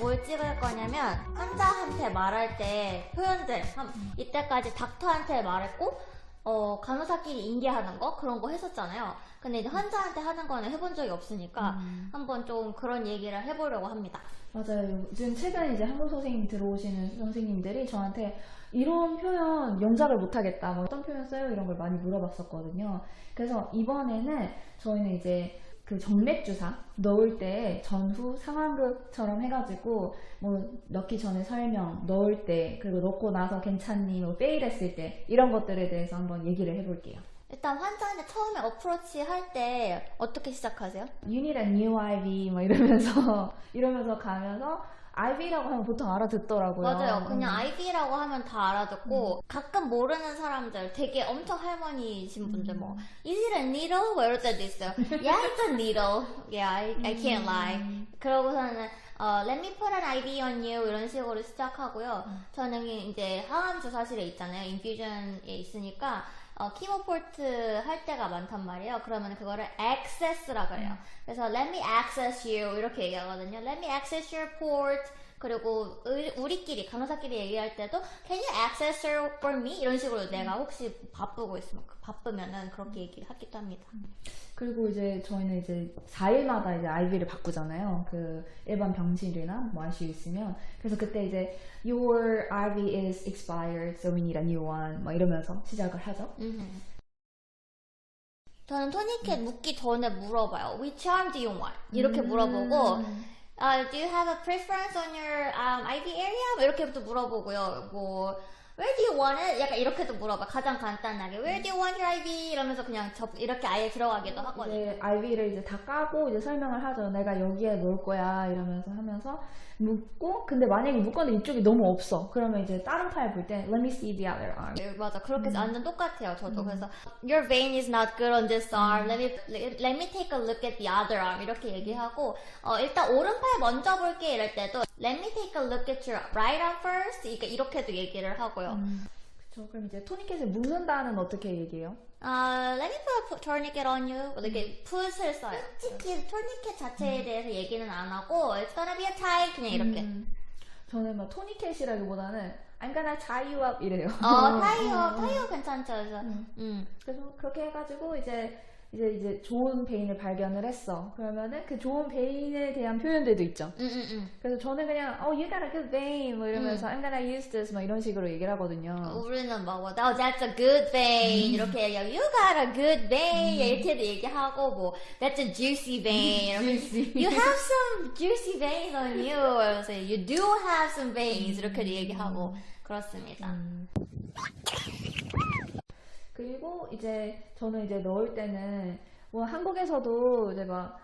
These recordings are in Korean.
뭘 찍을 거냐면 환자한테 말할 때 표현들 한- 이때까지 닥터한테 말했고 어, 간호사끼리 인계하는 거 그런 거 했었잖아요. 근데 이제 환자한테 하는 거는 해본 적이 없으니까 음. 한번 좀 그런 얘기를 해보려고 합니다. 맞아요. 요즘 최근에 이제 한국 선생님 들어오시는 선생님들이 저한테 이런 표현 영작을 못하겠다. 뭐 어떤 표현 써요? 이런 걸 많이 물어봤었거든요. 그래서 이번에는 저희는 이제 그 정맥 주사 넣을 때 전후 상황극처럼 해가지고 뭐 넣기 전에 설명, 넣을 때 그리고 넣고 나서 괜찮니, 뭐 페일했을 때 이런 것들에 대해서 한번 얘기를 해볼게요. 일단 환자한테 처음에 어프로치 할 때 어떻게 시작하세요? You need a new IV 막 이러면서 이러면서 가면서 IV라고 하면 보통 알아듣더라고요. 맞아요. 그냥 음. 아이비라고 하면 다 알아듣고 가끔 모르는 사람들 되게 엄청 할머니이신 분들 뭐 Is it a needle? 뭐 이럴 때도 있어요. Yeah, it's a needle. Yeah, I, I can't lie. 그러고서는 어, Let me put an IV on you 이런 식으로 시작하고요. 저는 이제 항암 주사실에 있잖아요. 인퓨전에 있으니까 어, 키모포트 할 때가 많단 말이에요. 그러면 그거를 access라 그래요. 그래서 let me access you 이렇게 얘기하거든요. let me access your port. 그리고 우리- 우리끼리 간호사끼리 얘기할 때도 can you access her for me 이런 식으로 내가 혹시 바쁘고 있으면 바쁘면은 그렇게 얘기하기도 합니다. 그리고 이제 저희는 이제 4일마다 이제 IV를 바꾸잖아요. 그 일반 병실이나 뭐 ICU 있으면. 그래서 그때 이제 your IV is expired, so we need a new one. 막 이러면서 시작을 하죠. 음흠. 저는 토니켓 묻기 전에 물어봐요. Which arm do you want? 이렇게 물어보고 음. uh, do you have a preference on your um, IV area? 뭐 이렇게부터 물어보고요. 뭐 Where do you want it? 약간 이렇게도 물어봐. 가장 간단하게 Where do you want your IV? 이러면서 그냥 접 이렇게 아예 들어가기도 하거든요. 이제 IV를 이제 다 까고 이제 설명을 하죠. 내가 여기에 놓을 거야 이러면서 하면서 묻고 근데 만약에 묻건데 이쪽이 너무 없어. 그러면 이제 다른 파일 볼 때 let me see the other arm. 네, 맞아. 그렇게 음. 완전 똑같아요. 저도 그래서 your vein is not good on this arm. Let me let me take a look at the other arm. 이렇게 얘기하고 어, 일단 오른팔 먼저 볼게 이럴 때도 let me take a look at your right arm first. 그러니까 이렇게도 얘기를 하고요. 그렇죠. 그럼 이제 토니켓을 묻는다는 어떻게 얘기해요? 아, let me put a tourniquet on you. 이렇게 put을 써요. 솔직히 tourniquet 자체에 대해서 얘기는 안 하고 it's gonna be a tie 그냥 이렇게. 음, 저는 막 토니켓이라기보다는 I'm gonna tie you up 이래요. 어, 타이어, 타이어 괜찮죠. 그래서 음. 음. 그래서 그렇게 해가지고 이제 이제 이제 좋은 베인을 발견을 했어. 그러면은 그 좋은 베인에 대한 표현들도 있죠. 음, 음, 음. 그래서 저는 그냥 oh you got a good vein 뭐 이러면서 I'm gonna use this 막 이런 식으로 얘기를 하거든요. 우리는 막, 뭐, oh, that's a good vein. 이렇게 얘기하고, you got a good vein. 이렇게도 얘기하고, 뭐, that's a juicy vein. Juicy. you have some juicy veins on you. 그래서 you do have some veins. 이렇게도 얘기하고, 그렇습니다. 음. 그리고 이제 저는 이제 넣을 때는 뭐 한국에서도 이제 막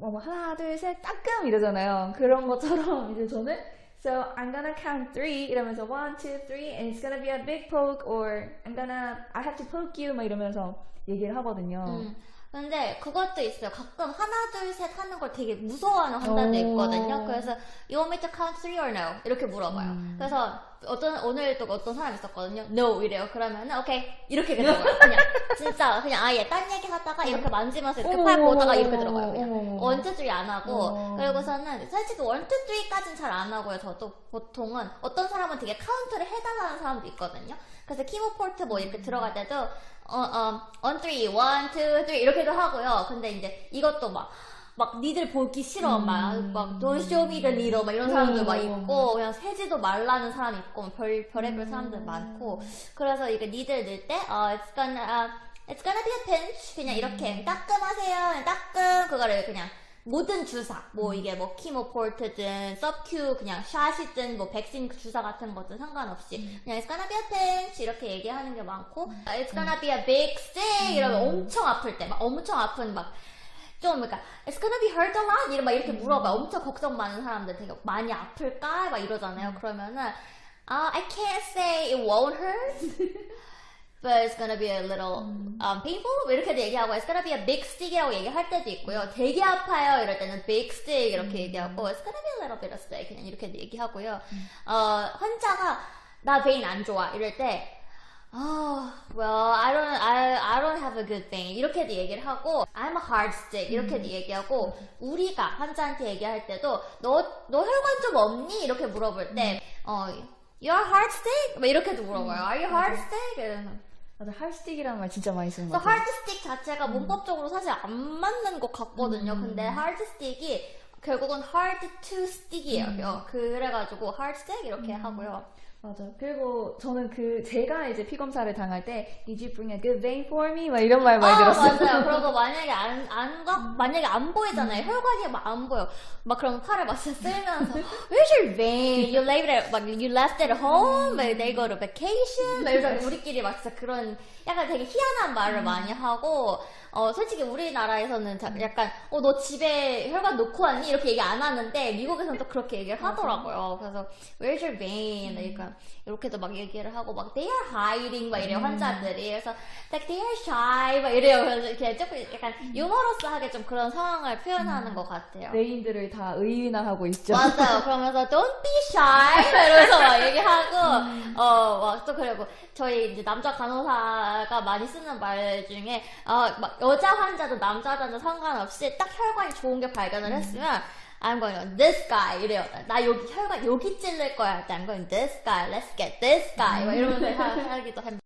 뭐 하나 둘 셋 따끔 이러잖아요. 그런 것처럼 이제 저는 So I'm gonna count three 이러면서 one, two, three, and it's gonna be a big poke, or I'm gonna I have to poke you 막 이러면서 얘기를 하거든요. 음. 근데 그것도 있어요. 가끔 하나, 둘, 셋 하는 걸 되게 무서워하는 환자도 오. 있거든요. 그래서 you want me to count three or no? 이렇게 물어봐요. 음. 그래서 어떤 오늘 또 어떤 사람 있었거든요. No 이래요. 그러면은 오케이 이렇게 되는 거예요. 그냥 진짜 그냥 아예 딴 얘기 하다가 이렇게 만지면서 이렇게 팔 보다가 이렇게 들어가요. 그냥 어머. 원투 쓰리 안 하고 어. 그리고서는 솔직히 원투 쓰리까지는 잘안 하고요. 저도 보통은 어떤 사람은 되게 카운트를 해달라는 사람도 있거든요. 그래서 키보포트 뭐 이렇게 들어갈 때도 어, 어, on three, one, two, three 이렇게도 하고요. 근데 이제 이것도 막 막 니들 보기 싫어. 막막 don't show me the needle 막 이런 사람들 막 음. 있고 그냥 세지도 말라는 사람 있고 별 별의별 음. 사람들 많고. 그래서 이게 니들 넣을 때 어, it's gonna uh, it's gonna be a pinch. 그냥 이렇게 따끔하세요. 그냥 따끔. 그거를 그냥 모든 주사 뭐 이게 뭐 키모포트든 서큐 그냥 샷이든 뭐 백신 주사 같은 것도 상관없이 그냥 it's gonna be a pinch. 이렇게 얘기하는 게 많고 it's gonna be a big stick. 이러면 엄청 아플 때 막 엄청 아픈 막 좀 그러니까 it's gonna be hurt a lot 이러 막 이렇게 물어봐 엄청 걱정 많은 사람들 되게 많이 아플까 막 이러잖아요 그러면은 아 I can't say it won't hurt but it's gonna be a little um, painful 뭐 이렇게도 얘기하고 it's gonna be a big stick이라고 얘기할 때도 있고요 되게 아파요 이럴 때는 big stick 이렇게 얘기하고 it's gonna be a little bit of stick 그냥 이렇게도 얘기하고요 어, 환자가 나 베인 안 좋아 이럴 때 아, well, I don't, I, I don't have a good thing. 이렇게도 얘기를 하고, I'm a hard stick. 이렇게도 얘기하고, 우리가 환자한테 얘기할 때도, 너, 너 혈관 좀 없니? 이렇게 물어볼 때, 어, you're hard stick? 막 이렇게도 물어봐요. Are you hard stick? 이러면서. 맞아, 할스틱이라는 말 진짜 많이 쓰는 것 그래서 같아요. hard stick 자체가 문법적으로 사실 안 맞는 것 같거든요. 근데 hard stick이 결국은 hard to stick이에요. 그래가지고 hard stick 이렇게 하고요. 맞아. 그리고 저는 그 제가 이제 피 검사를 당할 때 Did you bring a good vein for me? 막 이런 말 많이 아, 들었어요. 맞아요. 그리고 만약에 안, 안, 가, 만약에 안 보이잖아요. 혈관이 막 안 보여. 막 그럼 팔을 막 쓸면서, Where's your vein? You left it, 막, you left it home? 막, they go to vacation? 막 이러면서 우리끼리 막 진짜 그런, 약간 되게 희한한 말을 많이 하고, 어, 솔직히 우리나라에서는 자- 약간, 어, 너 집에 혈관 놓고 왔니? 이렇게 얘기 안 하는데, 미국에서는 또 그렇게 얘기를 하더라고요. 그래서, Where's your vein? 그러니까, 이렇게도 막 얘기를 하고, 막, they are hiding, 막 이래요, 환자들이. 그래서, like, they are shy, 막 이래요. 그래서 이렇게 조금 약간 유머러스하게 좀 그런 상황을 표현하는 것 같아요. 레인들을 다 의인화하고 있죠. 맞아요. 그러면서 don't be shy 막 이러면서 막 얘기하고 어 막 또 그리고 저희 이제 남자 간호사가 많이 쓰는 말 중에 어막 여자 환자도 남자 환자도 상관없이 딱 혈관이 좋은 게 발견을 했으면 I'm going this guy 이래요. 나 여기 혈관 여기 찔릴 거야 할 때 I'm going this guy. Let's get this guy. 막 이러면서 하- 하기도 합니다.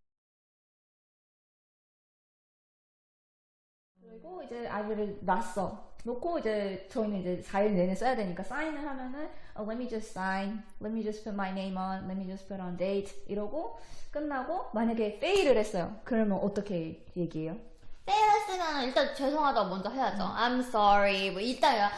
그리고 이제 아이들을 놨어. 놓고 이제 저희는 이제 4일 내내 써야 되니까 사인을 하면은 oh, let me just sign, let me just put my name on, let me just put on date 이러고 끝나고 만약에 페일을 했어요. 그러면 어떻게 얘기해요? 페일했으면 일단 죄송하다고 먼저 해야죠. I'm sorry. 뭐 일단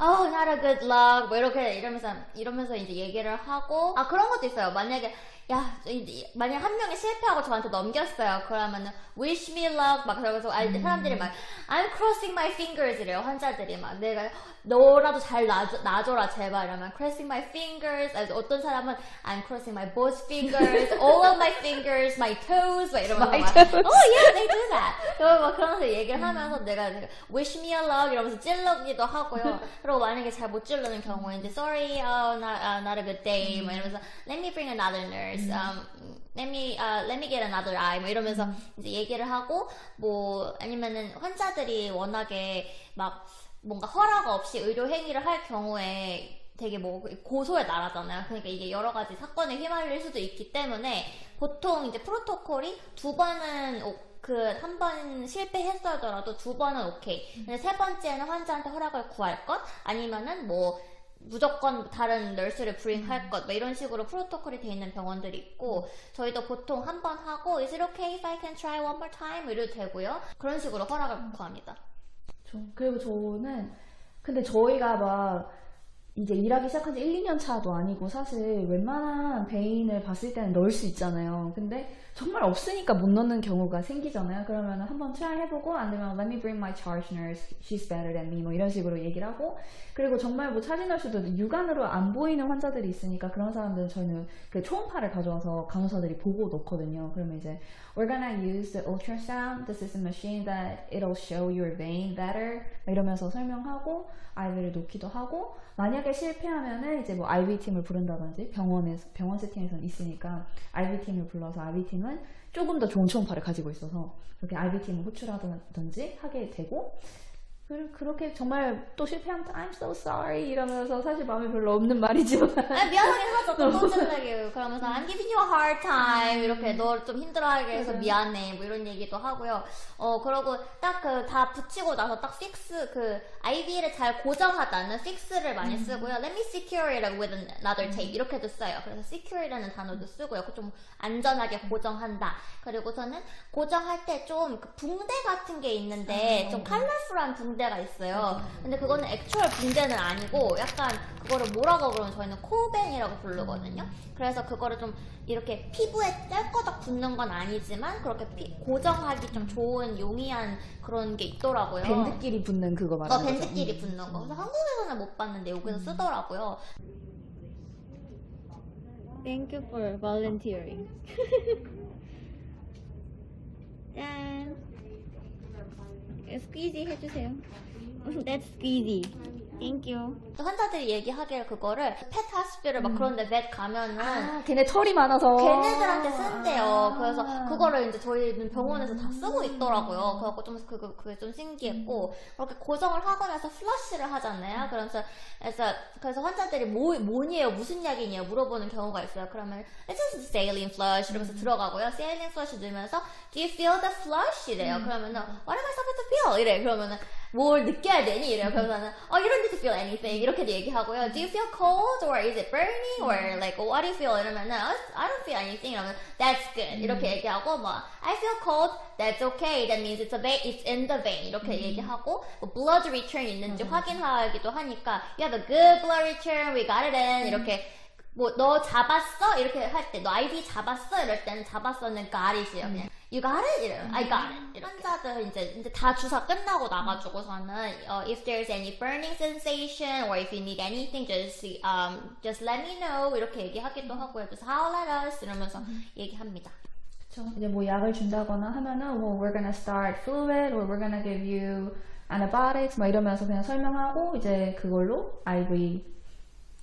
oh, not a good luck. 뭐 이렇게 이러면서 이러면서 이제 얘기를 하고 아 그런 것도 있어요. 만약에 야 이- 만약 한 명이 실패하고 저한테 넘겼어요. 그러면은 wish me luck 막 그러면서 아, 사람들이 막 I'm crossing my fingers 이래요. 환자들이 막 내가 너라도 잘 놔줘, 놔줘라 제발 이러면 crossing my fingers 아, 어떤 사람은 I'm crossing my both fingers all of my fingers my toes 막 이러면서 My 막, toes. oh yeah they do that 그러면 막 그러면서 얘기를 하면서 내가 내가 wish me a luck 이러면서 찔러기도 하고요 그리고 만약에 잘 못 찌르는 경우에 이제 sorry oh, not, uh, not a good day 막 이러면서 let me bring another nurse um, let me uh, let me get another eye 뭐 이러면서 이제 얘기를 하고 뭐 아니면은 환자들이 워낙에 막 뭔가 허락 없이 의료 행위를 할 경우에 되게 뭐 고소의 나라잖아요. 그러니까 이게 여러 가지 사건에 휘말릴 수도 있기 때문에 보통 이제 프로토콜이 두 번은 그한 번 실패했어더라도 두 번은 오케이. 근데 세 번째는 환자한테 허락을 구할 것? 아니면은 뭐 무조건 다른 널스를 브링할 것, 뭐 이런 식으로 프로토콜이 돼 있는 병원들이 있고, 저희도 보통 한 번 하고, is it okay if I can try one more time? 뭐 이래도 되고요. 그런 식으로 허락을 구합니다. 저- 그리고 저는 근데 저희가 막 이제 일하기 시작한 지 1, 2년 차도 아니고 사실 웬만한 베인을 봤을 때는 넣을 수 있잖아요. 근데 정말 없으니까 못 넣는 경우가 생기잖아요. 그러면 한번 트라이 해보고 안 되면 let me bring my charge nurse, she's better than me 뭐 이런 식으로 얘기를 하고 그리고 정말 뭐 차지 너스도 육안으로 안 보이는 환자들이 있으니까 그런 사람들은 저희는 그 초음파를 가져와서 간호사들이 보고 넣거든요. 그러면 이제 we're gonna use the ultrasound. This is a machine that it'll show your vein better. 막 이러면서 설명하고 아이들을 놓기도 하고 만약 에 실패하면은 이제 뭐 IB 팀을 부른다든지 병원에서 병원 세팅에서는 있으니까 IB 팀을 불러서 IB 팀은 조금 더 좋은 초음파를 가지고 있어서 그렇게 IB 팀을 호출하든지 하게 되고 그- 그렇게 정말 또 실패하면 I'm so sorry 이러면서 사실 마음에 별로 없는 말이지만 아, 미안하긴 하죠. 또 꼬질내게. 그러면서 I'm giving you a hard time. 이렇게 너 좀 힘들어하게 해서 맞아요. 미안해. 뭐 이런 얘기도 하고요. 어, 그러고 딱 그 다 붙이고 나서 딱 픽스, 그 IV를 잘 고정하다는 픽스를 많이 쓰고요. Let me secure it with another tape. 이렇게도 써요. 그래서 secure라는 단어도 쓰고요. 그좀 안전하게 고정한다. 그리고 저는 고정할 때좀그 붕대 같은 게 있는데 좀 컬러풀한 붕대 가 있어요. 근데 그거는 액츄얼 붕대는 아니고 약간 그거를 뭐라고 그러면 저희는 코벤이라고 부르거든요. 그래서 그거를 좀 이렇게 피부에 짤거덕 붙는 건 아니지만 그렇게 피- 고정하기 좀 좋은 용이한 그런 게 있더라고요. 밴드끼리 붙는 그거 어, 말하는 거죠. 밴드끼리 붙는 거. 그래서 한국에서는 못 봤는데 여기서 쓰더라고요. Thank you for volunteering. 짠. 스퀴지 해주세요. That's squeezy. Thank you. 또 환자들이 얘기하기를 그거를 펫 하스피를 막 그런데 vet 가면은 아, 걔네 털이 많아서. 걔네들한테 쓴대요. 아. 그래서 그거를 이제 저희는 병원에서 다 쓰고 있더라고요. 그래갖고 좀 그거 그게 좀 신기했고 그렇게 고정을 하고 나서 플러시를 하잖아요. 그래서 그래서 그래서 환자들이 뭐 뭐니에요, 무슨 약이니요 물어보는 경우가 있어요. 그러면 It's just saline flush 이러면서 들어가고요. saline flush 넣으면서 Do you feel the flush? 이래요. 그러면은 What am I supposed to feel? 이래. 그러면은 뭘 느껴야 되니? 이래요. 그러면은 Oh, you don't need to feel anything. 이렇게도 얘기하고요. Do you feel cold or is it burning or like what do you feel? 이러면은 "Oh, I don't feel anything. 이러면 That's good. 이렇게 얘기하고 뭐 I feel cold. That's okay. That means it's a vein. It's in the vein. 이렇게 얘기하고 뭐 blood return 있는지 확인하기도 하니까 You have a good blood return. We got it in. 이렇게 뭐 너 잡았어 이렇게 할 때 너 아이디 잡았어 이럴 때는 잡았어는 got it이에요 그냥 you got it 이래요 I got it. 환자들 이제 이제 다 주사 끝나고 나가지고서는 어, if there's any burning sensation or if you need anything just um just let me know 이렇게 얘기하기도 하고요 just howl at us 이러면서 얘기합니다 그쵸. 이제 뭐 약을 준다거나 하면은 뭐 we're gonna start fluid or we're gonna give you antibiotics 막 이러면서 그냥 설명하고 이제 그걸로 IV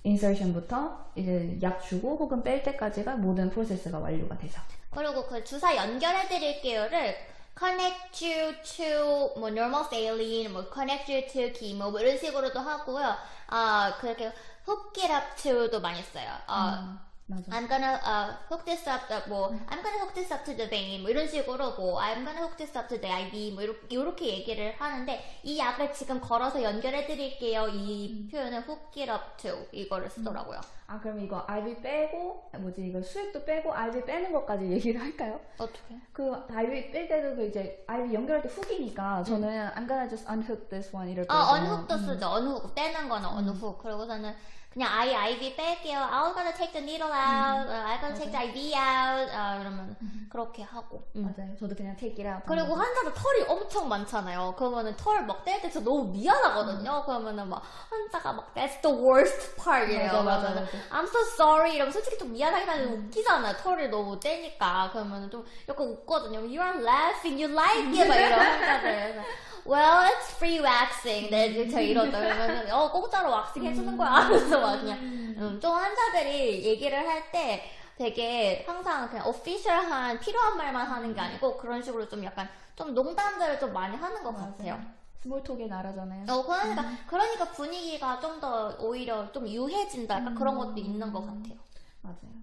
인서션부터 이제 약 주고 혹은 뺄 때까지가 모든 프로세스가 완료가 되죠. 그리고 그 주사 연결해 드릴게요를 connect you to 뭐 normal saline, 뭐 connect you to chemo 뭐 이런 식으로도 하고요. 아 그렇게 hook it up to도 많이 써요. 어, 맞아. I'm gonna uh, hook this up, uh, 뭐 I'm gonna hook this up to the vein 뭐 이런 식으로 뭐 I'm gonna hook this up to the IV 뭐 이렇게, 이렇게 얘기를 하는데 이 약을 지금 걸어서 연결해 드릴게요. 이 표현을 hook it up to 이거를 쓰더라고요. 아 그럼 이거 IV 빼고 뭐지 이거 수액도 빼고 IV 빼는 것까지 얘기를 할까요? 어떻게? 그 IV 뺄 때도 그 이제 IV 연결할 때 훅이니까 저는 I'm gonna just unhook this one 이럴 때 어, 언훅도 쓰죠. 언훅. 떼는 거는 언훅. 그러고서는 그냥 I, IV 뺄게요. I'm gonna take the needle out. 어, I'm gonna take the IV out. 어, 이러면 그렇게 하고. 음. 맞아요. 저도 그냥 take it out. 그리고 환자들 털이 엄청 많잖아요. 그러면은 털 막 뗄때 진짜 너무 미안하거든요. 그러면은 막 환자가 막 That's the worst part이에요. 맞아, 맞아, 맞아. I'm so sorry. 이러면 솔직히 좀 미안하긴 한데 웃기잖아요. 털이 너무 떼니까. 그러면은 좀 약간 웃거든요. You are laughing. You like it. 막 이런 환자들. Well, it's free waxing. 네, 저 이러다 그러면은 어 공짜로 왁싱 해주는 거야. 그래서 막 그냥 음, 좀 환자들이 얘기를 할 때 되게 항상 그냥 오피셜한 필요한 말만 하는 게 아니고 그런 식으로 좀 약간 좀 농담들을 좀 많이 하는 것 같아요. 스몰톡의 나라잖아요. 어, 그러니까 그러니까 분위기가 좀 더 오히려 좀 유해진다. 약간 그런 것도 있는 것 같아요. 맞아요.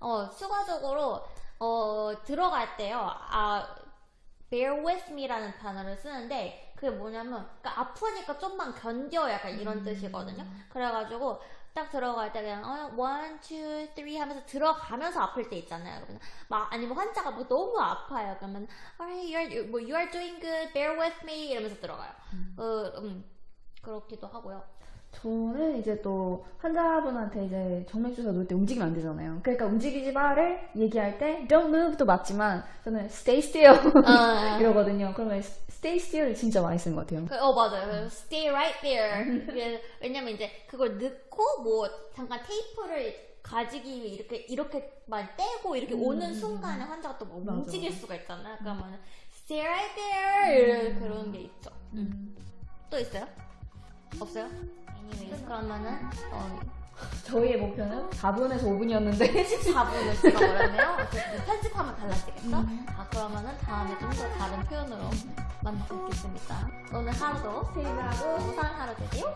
어, 추가적으로, 어, 들어갈 때요, 아, bear with me라는 단어를 쓰는데, 그게 뭐냐면, 그러니까 아프니까 좀만 견뎌, 약간 이런 뜻이거든요. 그래가지고, 딱 들어갈 때 그냥, 어, one, two, three 하면서 들어가면서 아플 때 있잖아요. 막, 아니면 환자가 뭐 너무 아파요. 그러면, alright, you're, 뭐, you are doing good, bear with me, 이러면서 들어가요. 어, 음, 그렇기도 하고요. 저는 이제 또 환자분한테 이제 정맥 주사 놓을 때 움직이면 안 되잖아요. 그러니까 움직이지 마를 얘기할 때 don't move도 맞지만 저는 stay still 어, 이러거든요. 그러면 stay still을 진짜 많이 쓰는 것 같아요. 그, 어 맞아요. 그래서 Stay right there. 왜냐면 이제 그걸 넣고 뭐 잠깐 테이프를 가지기 위해 이렇게 이렇게만 떼고 이렇게 오는 순간에 환자가 또뭐 맞아, 움직일. 수가 있잖아요. 그러면 Stay right there 이런 그런 게 있죠. 음. 또 있어요? 없어요? 그러면은 어, 저희의 목표는 4분에서 5분이었는데 14분을 줄여버렸네요. 어쨌든 편집하면 달라지겠죠? 음. 아, 그러면은 다음에 좀 더 다른 표현으로 만나고 있겠습니다. 오늘 하루도 세일하고 무상 하루 되세요.